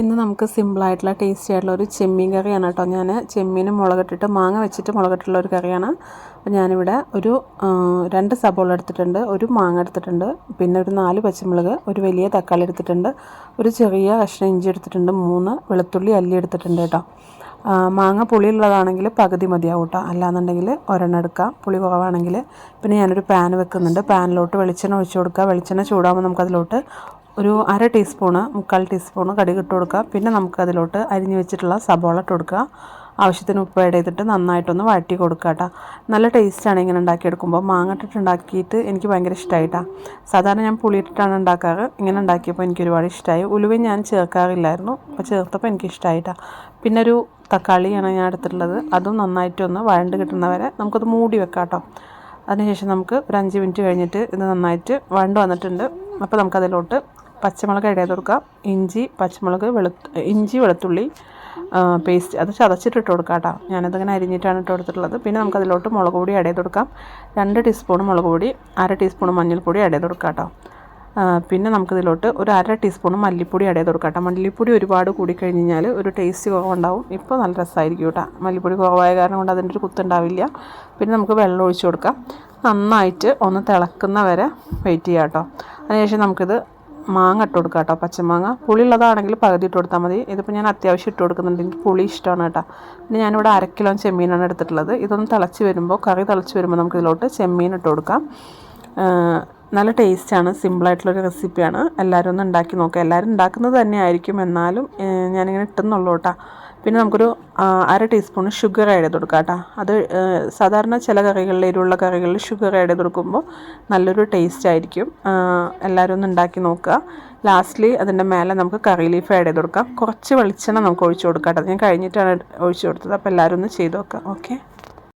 ഇന്ന് നമുക്ക് സിമ്പിളായിട്ടുള്ള ടേസ്റ്റി ആയിട്ടുള്ള ഒരു ചെമ്മീൻ കറിയാണ് കേട്ടോ. ഞാൻ ചെമ്മീൻ മുളകിട്ടിട്ട് മാങ്ങ വെച്ചിട്ട് മുളകിട്ടുള്ള ഒരു കറിയാണ്. അപ്പോൾ ഞാനിവിടെ ഒരു രണ്ട് സബോള എടുത്തിട്ടുണ്ട് ഒരു മാങ്ങ എടുത്തിട്ടുണ്ട് പിന്നെ ഒരു നാല് പച്ചമുളക് ഒരു വലിയ തക്കാളി എടുത്തിട്ടുണ്ട് ഒരു ചെറിയ കഷ്ണം ഇഞ്ചി എടുത്തിട്ടുണ്ട് മൂന്ന് വെളുത്തുള്ളി അല്ലി എടുത്തിട്ടുണ്ട് കേട്ടോ. മാങ്ങ പുളിയുള്ളതാണെങ്കിൽ പകുതി മതിയാവും കേട്ടോ. അല്ലാന്നുണ്ടെങ്കിൽ ഒരെണ്ണം എടുക്കാം പുളി കുറവാണെങ്കിൽ. പിന്നെ ഞാനൊരു പാൻ വെക്കുന്നുണ്ട്. പാനിലോട്ട് വെളിച്ചെണ്ണ ഒഴിച്ചു കൊടുക്കുക. വെളിച്ചെണ്ണ ചൂടാകുമ്പോൾ നമുക്കതിലോട്ട് ഒരു അര ടീസ്പൂണ് മുക്കാൽ ടീസ്പൂണ് കടുക് ഇട്ട് കൊടുക്കുക. പിന്നെ നമുക്കതിലോട്ട് അരിഞ്ഞു വെച്ചിട്ടുള്ള സബോള ഇട്ട് കൊടുക്കുക. ആവശ്യത്തിന് ഉപ്പ് ആഡ് ചെയ്തിട്ട് നന്നായിട്ടൊന്ന് വഴറ്റി കൊടുക്കുക കേട്ടോ. നല്ല ടേസ്റ്റാണ് ഇങ്ങനെ ഉണ്ടാക്കിയെടുക്കുമ്പോൾ. മാങ്ങ ഇട്ടിട്ട് ഉണ്ടാക്കിയിട്ട് എനിക്ക് ഭയങ്കര ഇഷ്ടമായിട്ടാണ് സാധാരണ ഞാൻ പുളിയിട്ടിട്ടാണ് ഉണ്ടാക്കാറ്. ഇങ്ങനെ ഉണ്ടാക്കിയപ്പോൾ എനിക്ക് ഒരുപാട് ഇഷ്ടമായി ഉലുവ ഞാൻ ചേർക്കാറില്ലായിരുന്നു. അപ്പോൾ ചേർത്തപ്പോൾ എനിക്ക് ഇഷ്ടമായിട്ടാണ് പിന്നെ ഒരു തക്കാളിയാണ് ഞാൻ എടുത്തിട്ടുള്ളത്. അതും നന്നായിട്ടൊന്ന് വഴണ്ട് കിട്ടുന്നവരെ നമുക്കത് മൂടി വെക്കാം കേട്ടോ. അതിനുശേഷം നമുക്ക് ഒരു അഞ്ച് മിനിറ്റ് കഴിഞ്ഞിട്ട് ഇത് നന്നായിട്ട് വണ്ട് വന്നിട്ടുണ്ട്. അപ്പോൾ നമുക്കതിലോട്ട് പച്ചമുളക് ഇടയിൽ കൊടുക്കാം. ഇഞ്ചി പച്ചമുളക് വെളുത്ത് ഇഞ്ചി വെളുത്തുള്ളി പേസ്റ്റ് അത് ചതച്ചിട്ട് ഇട്ട് കൊടുക്കാം കേട്ടോ. ഞാനതിങ്ങനെ അരിഞ്ഞിട്ടാണ് ഇട്ട് കൊടുത്തിട്ടുള്ളത്. പിന്നെ നമുക്കതിലോട്ട് മുളക് പൊടി ഇടയിൽ കൊടുക്കാം. രണ്ട് ടീസ്പൂൺ മുളക് പൊടി അര ടീസ്പൂൺ മഞ്ഞൾപ്പൊടി ഇടയിൽ കൊടുക്കാം കേട്ടോ. പിന്നെ നമുക്കിതിലോട്ട് ഒരു അര ടീസ്പൂൺ മല്ലിപ്പൊടി ഇടയിൽ കൊടുക്കാം മല്ലിപ്പൊടി ഒരുപാട് കൂടി കഴിഞ്ഞ് ഒരു ടേസ്റ്റ് കുറവുണ്ടാവും. ഇപ്പോൾ നല്ല രസമായിരിക്കും കേട്ടോ. മല്ലിപ്പൊടി കുറവായ കാരണം കൊണ്ട് അതിന്റെ ഒരു കുത്തുണ്ടാവില്ല. പിന്നെ നമുക്ക് വെള്ളം ഒഴിച്ചു കൊടുക്കാം. നന്നായിട്ട് ഒന്ന് തിളക്കുന്ന വരെ വെയിറ്റ് ചെയ്യാം കേട്ടോ. അതിനുശേഷം നമുക്കിത് മാങ്ങ ഇട്ട് കൊടുക്കാം കേട്ടോ പച്ചമാങ്ങ. പുളിയുള്ളതാണെങ്കിൽ പകുതി ഇട്ട് കൊടുത്താൽ മതി. ഇതിപ്പോൾ ഞാൻ അത്യാവശ്യം ഇട്ട് കൊടുക്കുന്നുണ്ട്. എനിക്ക് പുളി ഇഷ്ടമാണ് കേട്ടോ. പിന്നെ ഞാനിവിടെ അര കിലോ ചെമ്മീനാണ് എടുത്തിട്ടുള്ളത്. ഇതൊന്ന് തിളച്ച് വരുമ്പോൾ കറി തിളച്ച് വരുമ്പോൾ നമുക്കിതിലോട്ട് ചെമ്മീൻ ഇട്ട് കൊടുക്കാം. നല്ല ടേസ്റ്റാണ് സിമ്പിളായിട്ടുള്ളൊരു റെസിപ്പിയാണ്. എല്ലാവരും ഒന്ന് ഉണ്ടാക്കി നോക്കുക എല്ലാവരും ഉണ്ടാക്കുന്നത് തന്നെ ആയിരിക്കും. എന്നാലും ഞാനിങ്ങനെ ഇട്ടെന്നുള്ളൂ കേട്ടോ. പിന്നെ നമുക്കൊരു അര ടീസ്പൂൺ ഷുഗർ ആഡ് ചെയ്ത് കൊടുക്കാം കേട്ടോ. അത് സാധാരണ ചില കറികളിൽ എരിവുള്ള കറികളിൽ ഷുഗർ ആഡ് ചെയ്ത് കൊടുക്കുമ്പോൾ നല്ലൊരു ടേസ്റ്റ് ആയിരിക്കും. എല്ലാവരും ഒന്ന് ഉണ്ടാക്കി നോക്കുക. ലാസ്റ്റ്ലി അതിന്റെ മേലെ നമുക്ക് കറി ലീഫ് ആഡ് ചെയ്ത് കൊടുക്കാം. കുറച്ച് വെളിച്ചെണ്ണ നമുക്ക് ഒഴിച്ചു കൊടുക്കാം കേട്ടോ. ഞാൻ കഴിഞ്ഞിട്ടാണ് ഒഴിച്ചു കൊടുത്തത്. അപ്പോൾ എല്ലാവരും ഒന്ന് ചെയ്ത് നോക്കുക ഓക്കെ?